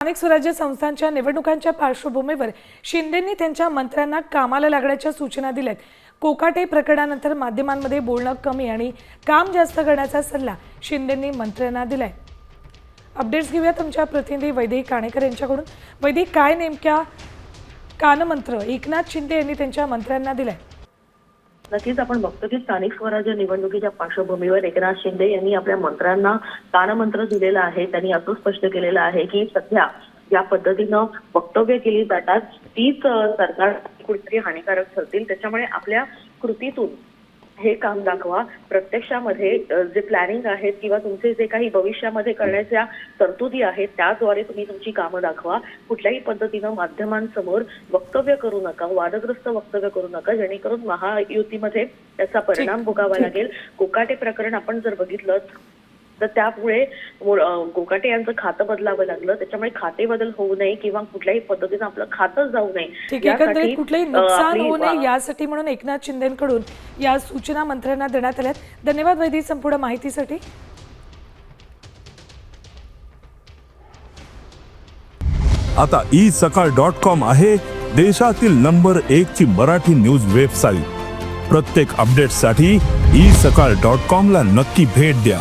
स्थानिक स्वराज्य संस्थांच्या निवडणुकांच्या पार्श्वभूमीवर शिंदेंनी त्यांच्या मंत्र्यांना कामाला लागण्याच्या सूचना दिल्यात. कोकाटे प्रकरणानंतर माध्यमांमध्ये बोलणं कमी आणि काम जास्त करण्याचा सल्ला शिंदेंनी मंत्र्यांना दिलाय. अपडेट्स घेऊया तुमच्या प्रतिनिधी वैदेही काणेकर यांच्याकडून. वैदिक काय नेमक्या कानमंत्र? एकनाथ शिंदे यांनी त्यांच्या मंत्र्यांना दिलाय. नक्कीच आपण बघतो की स्थानिक स्वराज्य निवडणुकीच्या पार्श्वभूमीवर एकनाथ शिंदे यांनी आपल्या मंत्र्यांना कानमंत्र दिलेला आहे. त्यांनी असं स्पष्ट केलेलं आहे की सध्या ज्या पद्धतीनं वक्तव्य केली जातात तीच सरकार कुठेतरी हानिकारक ठरतील. त्याच्यामुळे आपल्या कृतीतून हे काम दाखवा. प्रत्यक्षामध्ये जे प्लॅनिंग आहेत किंवा तुमचे जे काही भविष्यामध्ये करण्याच्या तरतुदी आहेत त्याद्वारे तुम्ही तुमची कामं दाखवा. कुठल्याही पद्धतीनं माध्यमांसमोर वक्तव्य करू नका वादग्रस्त वक्तव्य करू नका. जेणेकरून महायुतीमध्ये त्याचा परिणाम भोगावा लागेल. कोकाटे प्रकरण आपण जर बघितलं तर त्यामुळे कोकाटे यांचं खातं बदलावं लागलं. त्याच्यामुळे खाते बदल होऊ नये किंवा कुठल्याही पद्धतीनं आपलं खातं जाऊ नये. यासाठी, कुठलंही नुकसान होऊ नये यासाठी म्हणून एकनाथ शिंदेकडून या सूचना मंत्र्यांना देण्यात आल्यात धन्यवाद वैदिक संपूर्ण माहितीसाठी. आता ई सकाळ डॉट कॉम आहे देशातील नंबर एक ची मराठी न्यूज वेबसाईट. प्रत्येक अपडेटसाठी ई सकाळ डॉट कॉम ला नक्की भेट द्या.